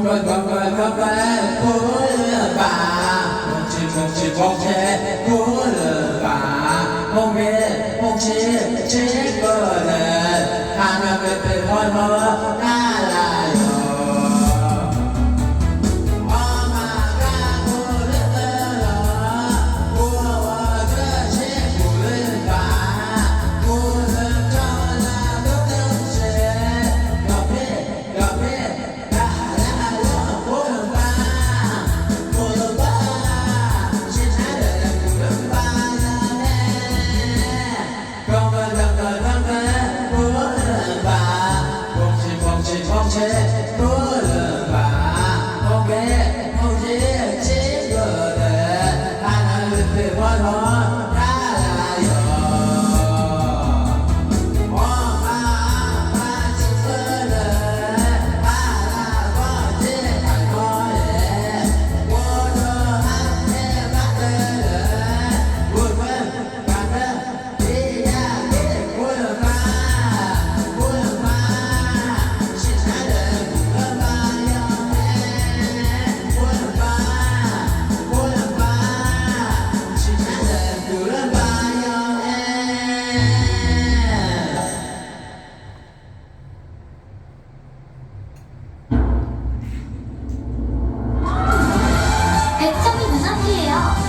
个哭了吧，梦起梦起梦起哭了吧，梦里梦起几个人，他那个被我 펑실펑실 부는 밤. 동백 홍지 친구들 하늘 그 원혼 해요.